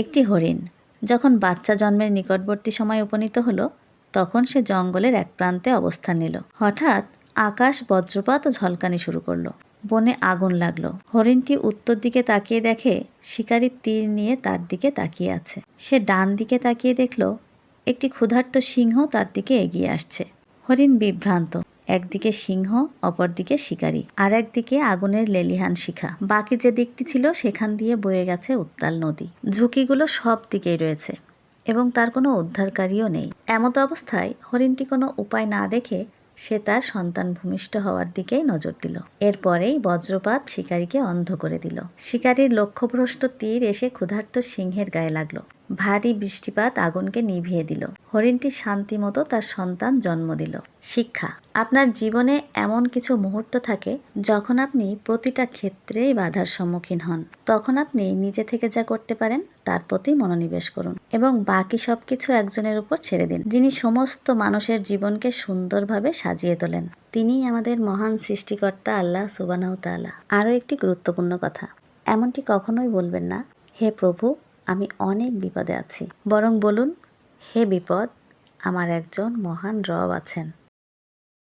একটি হরিণ। যখন বাচ্চা জন্মের নিকটবর্তী সময় উপনীত হলো, তখন সে জঙ্গলের এক প্রান্তে অবস্থান নিল। হঠাৎ আকাশ, বজ্রপাত ও ঝলকানি শুরু করল। বনে আগুন লাগল। হরিণটি উত্তর দিকে তাকিয়ে দেখে শিকারী তীর নিয়ে তার দিকে তাকিয়ে আছে। সে ডান দিকে তাকিয়ে দেখল, একটি ক্ষুধার্ত সিংহ তার দিকে এগিয়ে আসছে। হরিণ বিভ্রান্ত। একদিকে সিংহ, অপরদিকে শিকারী। আর একদিকে আগুনের লেলিহান শিখা। বাকি যে দিকটি ছিল, সেখান দিয়ে বয়ে গেছে উত্তাল নদী। ঝুঁকিগুলো সব দিকেই রয়েছে এবং তার কোনো উদ্ধারকারীও নেই। এমত অবস্থায় হরিণটি কোনো উপায় না দেখে সে তার সন্তান ভূমিষ্ঠ হওয়ার দিকেই নজর দিল। এরপরেই বজ্রপাত শিকারীকে অন্ধ করে দিল। শিকারীর লক্ষ্যভ্রষ্ট তীর এসে ক্ষুধার্ত সিংহের গায়ে লাগল। ভারী বৃষ্টিপাত আগুনকে নিভিয়ে দিল। হরিণটি শান্তিমতো তার সন্তান জন্ম দিল। শিক্ষা। আপনার জীবনে এমন কিছু মুহূর্ত থাকে যখন আপনি প্রতিটা ক্ষেত্রেই বাধার সম্মুখীন হন। তখন আপনি নিজে থেকে যা করতে পারেন তার প্রতি মনোনিবেশ করুন এবং বাকি সব কিছু একজনের উপর ছেড়ে দিন। যিনি সমস্ত মানুষের জীবনকে সুন্দরভাবে সাজিয়ে তোলেন, তিনিই আমাদের মহান সৃষ্টিকর্তা আল্লাহ সুবানাহ আরও একটি গুরুত্বপূর্ণ কথা। এমনটি কখনোই বলবেন না, হে প্রভু আমি অনেক বিপদে আছি। বরং বলুন হে বিপদ আমার একজন মহান রব আছেন।